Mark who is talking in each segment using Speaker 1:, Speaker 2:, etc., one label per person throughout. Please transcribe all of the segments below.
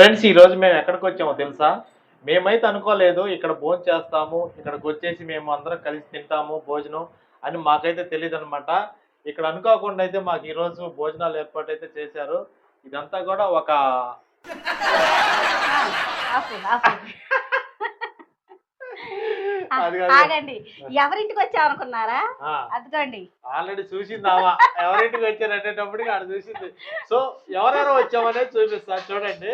Speaker 1: Friends ఈరోజు మేము ఎక్కడికి వచ్చామో తెలుసా? మేమైతే అనుకోలేదు ఇక్కడ భోజనం చేస్తాము ఇక్కడికి వచ్చేసి మేము అందరం కలిసి తింటాము భోజనం అని మాకైతే తెలియదు అనమాట ఇక్కడ అనుకోకుండా అయితే మాకు ఈరోజు భోజనాలు ఏర్పాటు అయితే చేశారు. ఇదంతా కూడా ఒక
Speaker 2: ఆగండి. ఎవరింటికి వచ్చామనుకున్నారా అదిగోండి
Speaker 1: ఆల్రెడీ చూసింది ఆమె ఎవరింటికి వచ్చారంటేటప్పటికి ఆడ చూసింది. సో ఎవరెవరు వచ్చామనేది చూపిస్తాను చూడండి.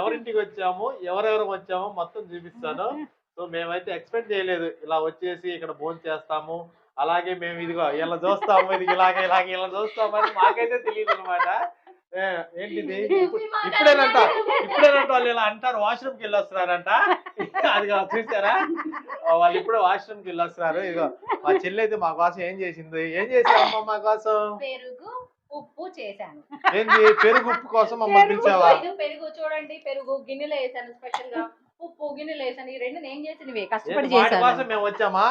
Speaker 1: ఎవరింటికి వచ్చాము? ఎవరెవరు వచ్చామో మొత్తం చూపిస్తాను. సో మేమైతే ఎక్స్పెక్ట్ చేయలేదు. ఇలా వచ్చేసి ఇక్కడ భోజనం చేస్తాము. అలాగే మేము ఇదిగో ఇలా చూస్తాము ఇది ఇలాగే ఇలాగే ఇలా చూస్తామని మాకైతే తెలియదు అనమాట ఏంటిది? ఇప్పుడు- ఇప్పుడేనంట ఇప్పుడేనంట వాళ్ళు ఇలా అంటారు వాష్రూమ్కి వెళ్ళి వస్తున్నారంట అది చూసారా? వాళ్ళు ఇప్పుడే వాష్రూమ్కి వెళ్ళి వస్తున్నారు ఇదిగో మా చెల్లి అయితే మా కోసం ఏం చేసింది? ఏం చేసావమ్మా మా కోసం?
Speaker 3: పెరుగు ఉప్పు చేశాను.
Speaker 1: ఏంది? పెరుగు ఉప్పు కోసం మమ్మల్ని పిలిచావా?
Speaker 3: పెరుగు చూడండి పెరుగు గిన్నెలో వేసాను స్పెషల్గా. ఉప్పు గిన్నెలో వేసాను ఈ రెండు నేను చేసినవి కష్టపడి చేశాను.
Speaker 1: కోసం మేము వచ్చామా?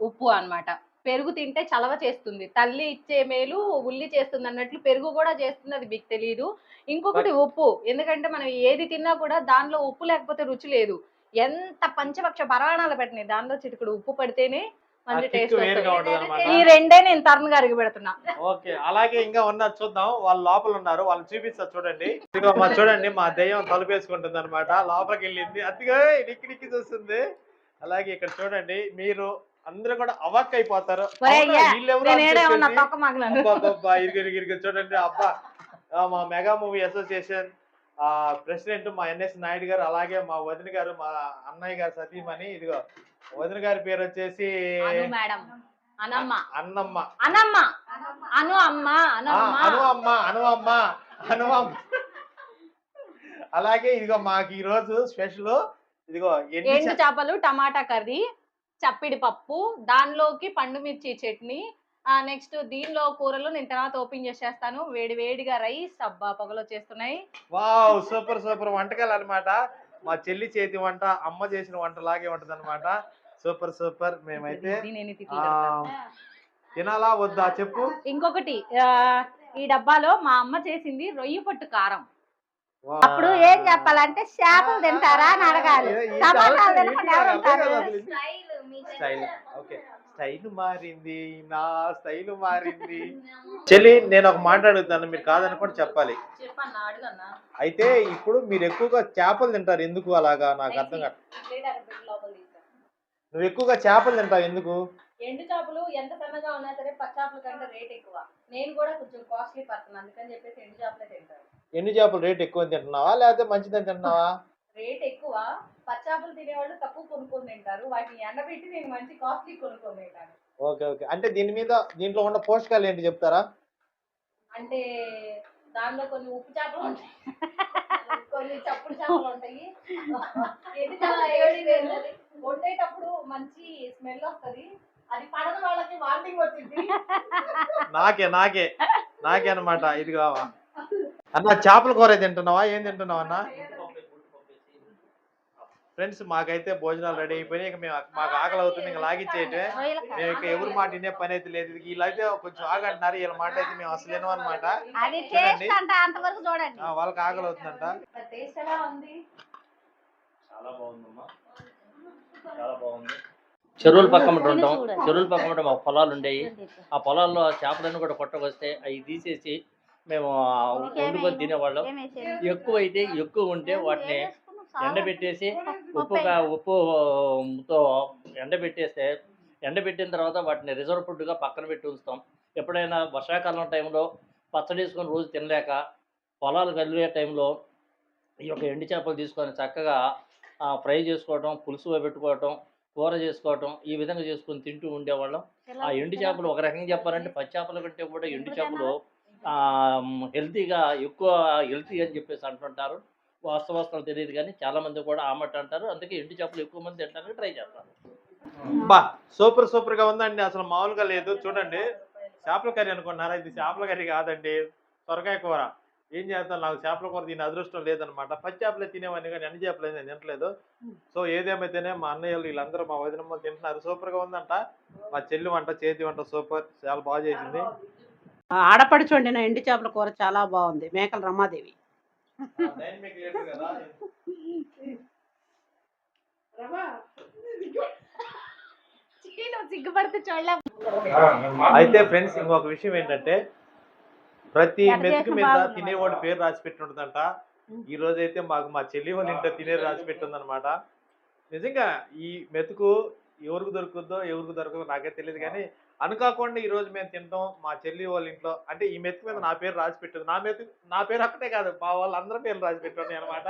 Speaker 3: ఉప్పు అన్నమాట. పెరుగు తింటే చలవ చేస్తుంది. తల్లి ఇచ్చే మేలు ఉల్లి చేస్తుంది అన్నట్లు పెరుగు కూడా చేస్తుంది అది మీకు తెలియదు ఇంకొకటి ఉప్పు. ఎందుకంటే మనం ఏది తిన్నా కూడా దానిలో ఉప్పు లేకపోతే రుచి లేదు. ఎంత పంచపక్ష పరాణాలు పెట్టినాయి దానిలో చిటికుడు ఉప్పు పడితేనే మంచి టేస్ట్ వస్తుంది. ఈ రెండే నేను తరుణ్ గారికి పెడుతున్నా.
Speaker 1: ఓకే. అలాగే ఇంకా ఉన్నారు చూద్దాం. వాళ్ళు లోపల ఉన్నారు. వాళ్ళు చూపిస్తారు చూడండి. మా చూడండి మా దెయ్యం తలుపేసుకుంటుంది అనమాట లోపలికి వెళ్ళింది అదిగా నిక్కి నిక్కి చూస్తుంది. అలాగే ఇక్కడ చూడండి. మీరు అందరూ కూడా అవాక్ అయిపోతారు చూడండి అబ్బా. ఆ, మా మెగా మూవీ అసోసియేషన్ ఆ ప్రెసిడెంట్ మా ఎన్ఎస్ నాయుడు గారు అలాగే మా వదిన గారు మా అన్నయ్య గారు సతీమణి ఇదిగో వదిన గారి పేరు వచ్చేసి
Speaker 3: అను మేడం. అనమ్మ.
Speaker 1: అన్నమ్మ.
Speaker 3: అనమ్మ. అను అమ్మ అను అమ్మ
Speaker 1: అను అమ్మ అను అలాగే ఇదిగో మాకు ఈ రోజు స్పెషల్ ఇదిగో ఎన్ని
Speaker 3: ఎండు చేపలు టమాటా కర్రీ చప్పిడి పప్పు దానిలోకి పండు మిర్చి చట్నీ నెక్స్ట్ దీనిలో కూరలు నేను తర్వాత ఓపెన్ చేసేస్తాను. వేడి వేడిగా రైస్ అబ్బా పొగలు వచ్చేస్తున్నాయి
Speaker 1: వావ్ సూపర్ సూపర్. వంటకాలు అన్నమాట. మా చెల్లి చేతి వంట అమ్మ చేసిన వంట లాగే ఉంటది అనమాట సూపర్ సూపర్. మేమైతే ఆ. తినాలా వద్దా? చెప్పు.
Speaker 3: ఇంకొకటి ఆ, ఈ డబ్బాలో మా అమ్మ చేసింది రొయ్యి పట్టు కారం.
Speaker 2: అప్పుడు ఏం చెప్పాలంటే చేపలు తింటారా? అని అడగాలి. టమాటాలు తినకుండా? ఎవరు ఉంటారు.
Speaker 1: Style okay. స్టైల్ మారింది నా స్టైల్ మారింది. చెల్లి నేను ఒక మాట అడుగుతాను మీరు కాదని కూడా చెప్పాలి. అయితే ఇప్పుడు మీరు ఎక్కువగా చేపలు తింటారు ఎందుకు అలాగా? నాకు అర్థం కాదు. నువ్వు ఎక్కువగా చేపలు తింటావు ఎందుకు?
Speaker 3: ఎండు చేపలు ఎంత సన్నగా ఉన్నా సరే పచ్చాపల కంటే రేట్ ఎక్కువ. నేను కూడా కొంచెం కాస్ట్లీ పర్సన్ అందుకని చెప్పేసి ఎండు చేపలే తింటాను.
Speaker 1: ఎండు చేపలు రేట్ ఎక్కువ తింటున్నావా? లేకపోతే మంచిదని తింటున్నావా?
Speaker 3: రేట్ ఎక్కువ. పచ్చాపలు తినేవాళ్ళు తక్కువ కొనుక్కొని తింటారు. వాటిని ఎండబెట్టి నేను మంచి కాస్ట్లీ కొనుక్కొని తింటాను.
Speaker 1: Okay okay. అంటే దీని మీద దీంట్లో ఉన్న పోషకాలు ఏంటి చెప్తారా?
Speaker 3: అంటే దానిలో కొన్ని ఉప్పు చేపలు ఉంటాయి. కొన్ని చప్పుడు చేపలు ఉంటాయి. వండేటప్పుడు మంచి స్మెల్ వస్తది. అది పడని వాళ్ళకి వాంటింగ్ వచ్చింది.
Speaker 1: నాకే నాకే. నాకే అనమాట ఇది కావా అన్న చేపల కూర తింటున్నావా? ఏం తింటున్నావా అన్న? ఫ్రెండ్స్ మాకైతే భోజనాలు రెడీ అయిపోయినాయి. ఇక మేము మాకు ఆకలి అవుతుంది. ఇంకా లాగిచ్చేయటమే. మేము ఇక ఎవరి మాట వినే పని అయితే లేదు. వీళ్ళైతే కొంచెం ఆగంటున్నారు వీళ్ళ మాట అయితే మేము అసలు వినం అనమాట
Speaker 2: అది
Speaker 1: చూడండి.
Speaker 2: టేస్ట్ అంట అంతవరకు చూడండి.
Speaker 1: వాళ్ళకి ఆకలి అవుతుందంట.
Speaker 4: చాలా బాగుందమ్మా. చాలా బాగుంది. చెరువుల పక్కన ఉంటాం చెరువుల పక్కన మా పొలాలు ఉండేవి. ఆ పొలాల్లో చేపలన్నీ కూడా కొట్టకొస్తే అవి తీసేసి మేము వండుకొని తినేవాళ్ళం. ఎక్కువ అయితే ఎక్కువ ఉంటే వాటిని ఎండబెట్టేసి ఉప్పు కా- ఉప్పుతో ఎండబెట్టేస్తే ఎండబెట్టిన తర్వాత వాటిని రిజర్వ్ ఫుడ్గా పక్కన పెట్టి ఉంచుతాం. ఎప్పుడైనా వర్షాకాలం టైంలో పచ్చడి వేసుకొని రోజు తినలేక పొలాలు కలిగే టైంలో ఈ యొక్క ఎండు చేపలు తీసుకొని చక్కగా ఫ్రై చేసుకోవటం పులుసు పెట్టుకోవటం కూర చేసుకోవటం ఈ విధంగా చేసుకొని తింటూ ఉండేవాళ్ళం. ఆ ఎండు చేపలు ఒక రకంగా చెప్పాలంటే పచ్చి చేపల కంటే కూడా ఎండు చేపలు హెల్తీగా ఎక్కువ హెల్తీ అని చెప్పేసి అంటుంటారు. వాస్తవాస్తవం తెలియదు కానీ చాలా మంది కూడా ఆమట్ అంటారు. అందుకే ఎండు చేపలు ఎక్కువ మంది తినడానికి ట్రై చేస్తారు.
Speaker 1: బా సూపర్ సూపర్గా ఉందండి. అసలు మామూలుగా లేదు. చూడండి. చేపల కర్రీ అనుకున్నారా? ఇది చేపల కర్రీ కాదండి. సొరకాయ కూర. ఏం చేస్తాను నాకు చేపల కూర తినే అదృష్టం లేదనమాట పచ్చి చేపలే తినేవాడిని కానీ అన్ని చేపలు నేను తినట్లేదు. సో ఏదేమైతేనే మా అన్నయ్యలు వీళ్ళందరూ మా వదినమ్మ తింటున్నారు. సూపర్గా ఉందంట. మా చెల్లి వంట చేతి వంట సూపర్. చాలా బాగా చేసింది.
Speaker 5: ఆడపడుచు వండిన ఎండు చేపల కూర చాలా బాగుంది. మేకల రమాదేవి.
Speaker 1: అయితే ఫ్రెండ్స్ ఇంకొక విషయం ఏంటంటే ప్రతి మెతుకు మీద తినేవాడి పేరు రాసి పెట్టి ఉంటుందంట ఈ రోజు అయితే మాకు మా చెల్లి వాళ్ళ ఇంట్లో తినే రాసి పెట్టిందనమాట నిజంగా ఈ మెతుకు ఎవరికి దొరుకుద్దో ఎవరికి దొరకదో నాకే తెలియదు కానీ అనుకోకుండా ఈ రోజు మేము తింటాం మా చెల్లి వాళ్ళ ఇంట్లో. అంటే ఈ మెతుకు మీద నా పేరు రాసి పెట్టింది. నా మెతుకు నా పేరు ఒక్కటే కాదు మా వాళ్ళందరి పేర్లు రాసి పెట్టింది అనమాట.